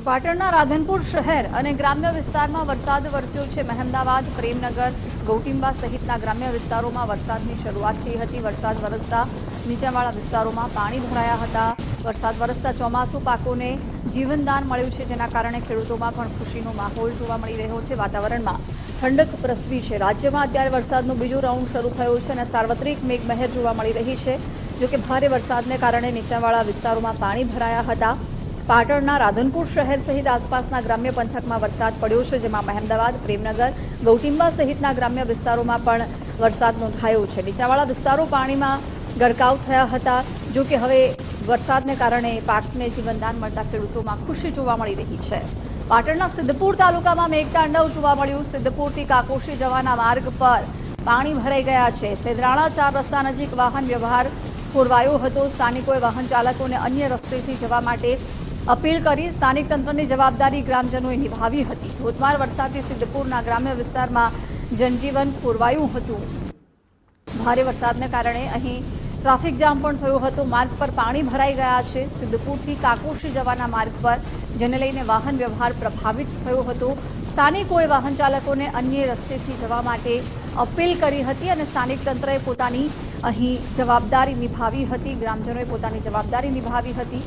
પાટણના રાધનપુર શહેર અને ગ્રામ્ય વિસ્તારમાં વરસાદ વરસ્યો છે. મહેમદાવાદ, પ્રેમનગર, ગૌટિંબા સહિતના ગ્રામ્ય વિસ્તારોમાં વરસાદની શરૂઆત થઈ હતી. વરસાદ વરસતા નીચાણવાળા વિસ્તારોમાં પાણી ભરાયા હતા. વરસાદ વરસતા ચોમાસુ પાકોને જીવનદાન મળ્યું છે, જેના કારણે ખેડૂતોમાં પણ ખુશીનો માહોલ જોવા મળી રહ્યો છે વાતાવરણમાં. ઠંડક પ્રસરી છે. રાજ્યમાં અત્યારે વરસાદનું બીજું રાઉન્ડ શરૂ થયું છે અને સાર્વત્રિક મેઘમહેર જોવા મળી રહી છે, જોકે ભારે વરસાદને કારણે નીચાણવાળા વિસ્તારોમાં પાણી ભરાયા હતા. પાટણના રાધનપુર શહેર સહિત આસપાસના ગ્રામ્ય પંથકમાં વરસાદ પડ્યો છે, જેમાં મહેમદાવાદ, પ્રેમનગર, ગૌટિંબા સહિતના ગ્રામ્ય વિસ્તારોમાં પણ વરસાદ નોંધાયો છે. નીચાવાળા વિસ્તારો પાણીમાં ગરકાવ થયા હતા. જો કે હવે વરસાદને કારણે પાકને જીવનદાન મળતા ખેડૂતોમાં ખુશી જોવા મળી રહી છે. પાટણના સિદ્ધપુર તાલુકામાં મેઘતાંડવ જોવા મળ્યું. સિદ્ધપુરથી કાકોશી જવાના માર્ગ પર પાણી ભરાઈ ગયા છે. સેદરાણા ચાર રસ્તા નજીક વાહન વ્યવહાર ખોરવાયો હતો. સ્થાનિકોએ વાહન ચાલકોને અન્ય રસ્તેથી જવા માટે અપીલ કરી સ્થાનિક તંત્રની જવાબદારી ગ્રામજનોએ નિભાવી હતી. ધોધમાર વરસાદથી સિદ્ધપુરના ગ્રામ્ય વિસ્તારમાં જનજીવન ખોરવાયું હતું. ભારે વરસાદને કારણે અહીં ટ્રાફિક જામ પણ થયો હતો. માર્ગ પર પાણી ભરાઈ ગયા છે. સિદ્ધપુરથી કાકોશી જવાના માર્ગ પર જેને લઈને વાહન વ્યવહાર પ્રભાવિત થયો હતો. સ્થાનિકોએ વાહન ચાલકોને અન્ય રસ્તેથી જવા માટે અપીલ કરી હતી અને સ્થાનિક તંત્રએ પોતાની અહીં જવાબદારી નિભાવી હતી. ગ્રામજનોએ પોતાની જવાબદારી નિભાવી હતી.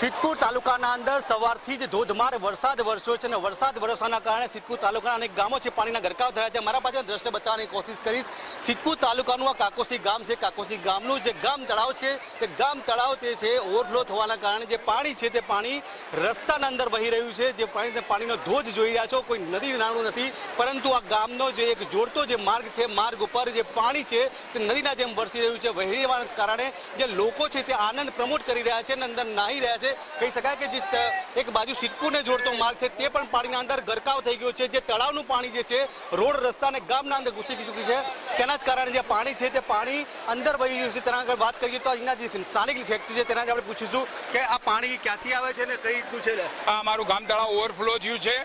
સિદ્ધપુર તાલુકાના અંદર સવારથી જ ધોધમાર વરસાદ વરસ્યો છે અને વરસાદ વરસવાના કારણે સિદ્ધપુર તાલુકાના અનેક ગામો છે, પાણીના ગરકાવ થયા છે. મારા પાસે દ્રશ્ય બતાવવાની કોશિશ કરીશ. સિદ્ધપુર તાલુકાનું આ કાકોસી ગામ છે. કાકોસી ગામનું જે ગામ તળાવ છે, તે ગામ તળાવ તે છે, ઓવરફ્લો થવાના કારણે જે પાણી છે, તે પાણી રસ્તાના અંદર વહી રહ્યું છે. જે પાણી પાણીનો ધોધ જોઈ રહ્યા છો. કોઈ નદી નાણું નથી. પરંતુ આ ગામનો જે એક જોડતો જે માર્ગ છે, માર્ગ ઉપર જે પાણી છે, તે નદીના જેમ વરસી રહ્યું છે. વહી રહેવાના કારણે જે લોકો છે, તે આનંદ પ્રમોટ કરી રહ્યા છે અને અંદર નાહી રહ્યા છે. કહી શકાય કે જે એક બાજુ સિટકુને જોડતો માર્ગ છે, તે પણ પાણીના અંદર ગરકાવ થઈ ગયો છે. જે તળાવનું પાણી જે છે, રોડ, રસ્તા અને ગામના અંદર ઘૂસી ચૂક્યું છે. તેના જ કારણે જે પાણી છે, તે પાણી અંદર વહી ગયું છે. તેના આગળ વાત કરીએ તો અહીંના જે સ્થાનિક વ્યક્તિ છે, તેના જ આપણે પૂછીશું કે આ પાણી ક્યાંથી આવે છે ને કઈ રીતનું છે? આ અમારું ગામ તળાવ ઓવરફ્લો થયું છે.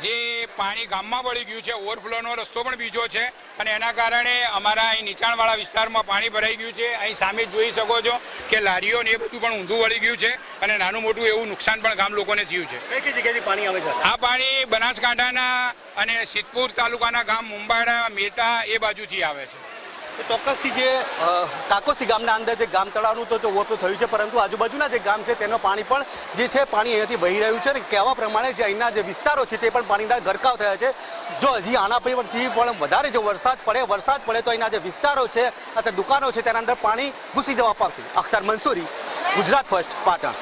જે પાણી ગામમાં વળી ગયું છે ઓવરફ્લોનો રસ્તો પણ બીજો છે અને એના કારણે અમારા અહીં નીચાણવાળા વિસ્તારમાં પાણી ભરાઈ ગયું છે. અહીં સામે જોઈ શકો છો કે લારીઓ ને એ બધું પણ ઊંધું વળી ગયું છે અને નાનું મોટું એવું નુકસાન પણ ગામ લોકોને થયું છે. કઈ કઈ જગ્યાએથી પાણી આવે છે? આ પાણી બનાસકાંઠાના અને સિદ્ધપુર તાલુકાના ગામ મુંબાડા મહેતા એ બાજુથી આવે છે. ચોક્કસથી જે કાકોસી ગામના અંદર જે ગામ તળાવનું તો ઓવરફ્લો થયું છે, પરંતુ આજુબાજુના જે ગામ છે, તેનો પાણી પણ જે છે, પાણી અહીંયાથી વહી રહ્યું છે અને કહેવા પ્રમાણે જે અહીંના જે વિસ્તારો છે, તે પણ પાણીના ગરકાવ થયા છે. જો હજી આના પછી પણ વધારે જો વરસાદ પડે વરસાદ પડે તો અહીંના જે વિસ્તારો છે અથવા દુકાનો છે, તેના અંદર પાણી ઘૂસી જવા પામશે. અખ્તર મંસૂરી, ગુજરાત ફર્સ્ટ, પાટણ.